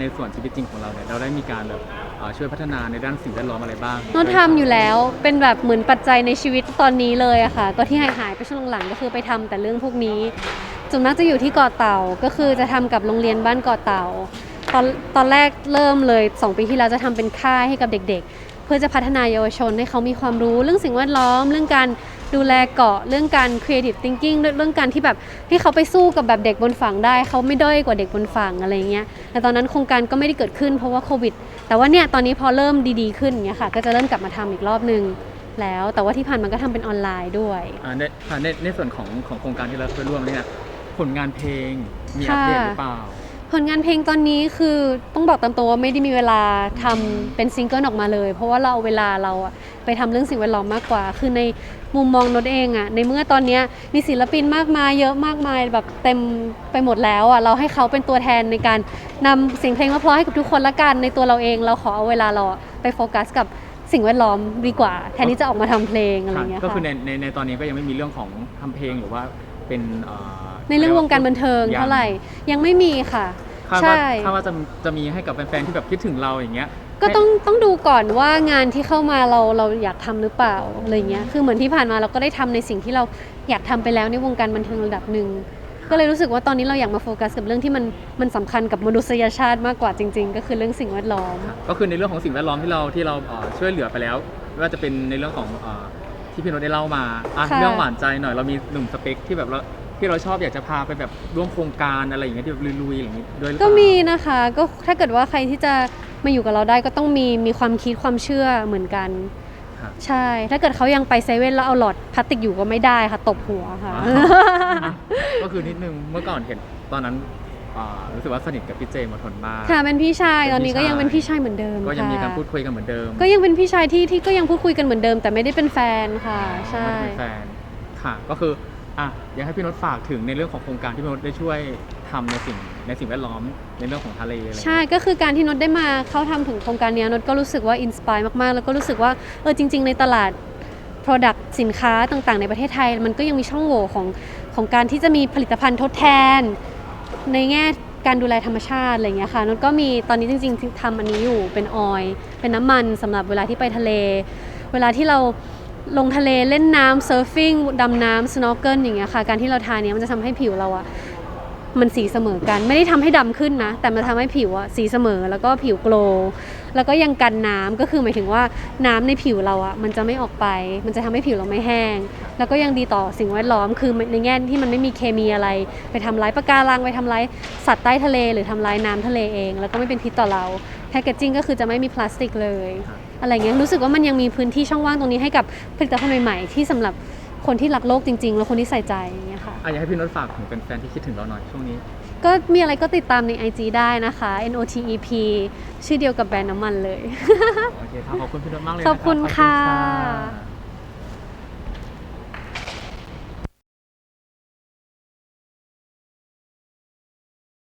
ในส่วนชีวิตจริงของเราเนี่ยเราได้มีการแบบเอ่อช่วยพัฒนาในด้านสิ่งแวดล้อมอะไรบ้างโนตทำอยู่แล้วเป็นแบบเหมือนปัจจัยในชีวิตตอนนี้เลยอะค่ะ ก็ที่หายหายๆไปช่วงหลังๆก็คือไปทำแต่เรื่องพวกนี้ส่วนมากจะอยู่ที่เกาะเต่าก็คือจะทำกับโรงเรียนบ้านเกาะเต่า ตอนตอนแรกเริ่มเลย 2 ปีที่แล้วจะทำเป็นค่ายให้กับเด็ก ๆ เพื่อจะพัฒนาเยาวชนให้เขามีความรู้เรื่องสิ่งแวดล้อมเรื่องการ ดูแลเกาะเรื่องการ creative thinking เรื่องเรื่องการที่แบบให้เขาไปสู้กับแบบเด็กบนฝั่งได้ เขาไม่ด้อยกว่าเด็กบนฝั่งอะไรเงี้ยแต่ตอนนั้นโครงการก็ไม่ได้เกิดขึ้นเพราะว่าโควิด แต่ว่าเนี่ยตอนนี้พอเริ่มดีๆขึ้นเงี้ยค่ะก็จะเริ่มกลับมาทำอีกรอบนึงแล้ว แต่ว่าที่ผ่านมาก็ทำเป็นออนไลน์ด้วยอ่าในอ่าในในส่วนของของโครงการที่เราเคยร่วมเนี่ยผลงานเพลงมีอัปเดตหรือเปล่า ผลงานเพลงตอนนี้คือต้องบอกตามตรงว่าไม่ได้มีเวลาทำเป็นซิงเกิลออกมาเลย เพราะว่าเราเอาเวลาเราอะไปทำเรื่องสิ่งแวดล้อมมากกว่า คือในมุมมองนดเองอะในเมื่อตอนเนี้ยมีศิลปินมากมายเยอะมากมายแบบเต็มไปหมดแล้วอะเราให้เขาเป็นตัวแทนในการนำเสียงเพลงมาเพราะให้กับทุกคนละกันในตัวเราเอง เราขอเอาเวลาเราอะไปโฟกัสกับสิ่งแวดล้อมดีกว่า แทนที่จะออกมาทำเพลงอะไรอย่างเงี้ยก็คือในค่ะในในตอนนี้ก็ยังไม่มีเรื่องของทำเพลงหรือว่าเป็นเอ่อ ในเรื่องวงการบันเทิงเท่าไหร่ยังไม่มีค่ะ คาดว่าใช่ คาดว่าจะจะมีให้กับแฟนๆที่แบบคิดถึงเราอย่างเงี้ย ก็ต้องต้องดูก่อนว่างานที่เข้ามาเราเราอยากทำหรือเปล่าอะไรเงี้ยคือเหมือนที่ผ่านมาเราก็ได้ทำในสิ่งที่เราอยากทำไปแล้วในวงการบันเทิงระดับหนึ่งก็เลยรู้สึกว่าตอนนี้เราอยากมาโฟกัสกับเรื่องที่มันมันสำคัญกับมนุษยชาติมากกว่าจริง ๆ ก็คือเรื่องสิ่งแวดล้อม ก็คือในเรื่องของสิ่งแวดล้อมที่เราที่เราเอ่อช่วยเหลือไปแล้วไม่ว่าจะเป็นในเรื่องของเอ่อที่พี่โนตได้เล่ามาอะค่ะ เรื่องหวานใจหน่อยเรามีหนุ่มสเปคที่แบบเรา ที่เราชอบอยากจะพาไปแบบร่วมโครงการอะไรอย่างเงี้ยที่แบบลุยๆอย่างงี้ด้วยหรือเปก็ล่ามีนะคะก็ถ้าเกิดว่าใครที่จะมาอยู่กับเราได้ก็ต้องมีมีความคิดความเชื่อเหมือนกัน ครับ ใช่ ถ้าเกิดเขายังไปเซเว่นแล้วเอาหลอดพลาสติกอยู่ก็ไม่ได้ค่ะตบหัวค่ะ อะก็คือนิดนึงเมื่อก่อนเห็นตอนนั้นอ่ารู้สึกว่าสนิทกับพี่เจมาทนมาก ค่ะเป็นพี่ชายเป็นตอนนี้ก็ยังพี่ชายเป็นพี่ชายเหมือนเดิมก็ยังมีค่ะการพูดคุยกันเหมือนเดิมก็ยังเป็นพี่ชายที่ที่ก็ยังพูดคุยกันเหมือนเดิม แต่ไม่ได้เป็นแฟนค่ะ ใช่ ไม่ได้เป็นแฟนค่ะ ก็คือ อะอยากให้พี่โนตฝากถึงในเรื่องของโครงการที่พี่โนตได้ช่วยทำในสิ่งในสิ่งแวดล้อมในเรื่องของทะเลอะไรอย่างเงี้ย ใช่ก็คือการที่นดได้มาเข้าทำถึงโครงการเนี้ยนดก็รู้สึกว่าอินสปายมากๆ แล้วก็รู้สึกว่าเออจริง ๆ ในตลาด Product สินค้าต่างๆ ในประเทศไทย มันก็ยังมีช่องโหว่ของของการที่จะมีผลิตภัณฑ์ทดแทน ในแง่การดูแลธรรมชาติอะไรอย่างเงี้ยค่ะนดก็มีตอนนี้จริง ๆทำอันนี้อยู่เป็นออยล์เป็นน้ำมันสำหรับเวลาที่ไปทะเล เวลาที่เรา ลงทะเลเล่นน้ำเซิร์ฟฟิงดำน้ำสโนว์เกิลอย่างเงี้ยค่ะ การที่เราทาเนี้ยมันจะทำให้ผิวเราอะมันสีเสมอกันไม่ได้ทำให้ดำขึ้นนะ แต่มันทำให้ผิวอะสีเสมอแล้วก็ผิวโกลแล้วก็ยังกันน้ำก็คือหมายถึงว่าน้ำในผิวเราอะมันจะไม่ออกไป มันจะทำให้ผิวเราไม่แห้ง แล้วก็ยังดีต่อสิ่งแวดล้อมคือในแง่ที่มันไม่มีเคมีอะไร ไปทำร้ายปะการังไปทำร้ายสัตว์ใต้ทะเล หรือทำร้ายน้ำทะเลเอง แล้วก็ไม่เป็นพิษต่อเราแพคเกจจิ้งก็คือจะไม่มีพลาสติกเลย อะไรเงี้ยรู้สึกว่ามันยังมีพื้นที่ช่องว่างตรงนี้ให้กับผลิตภัณฑ์ใหม่ๆที่สำหรับคนที่รักโลกจริง ๆ แล้วคนที่ใส่ใจอย่างเงี้ยค่ะอะอยากให้พี่โนตฝากถึงแฟนๆที่คิดถึงเราหน่อยช่วงนี้ ก็มีอะไรก็ติดตามใน IG ได้นะคะ NOTEP ชื่อเดียวกับแบรนด์น้ำมันเลย โอเคครับขอบคุณพี่โนตมากเลยขอบคุณนรับค่ะขอบคุณค่ะ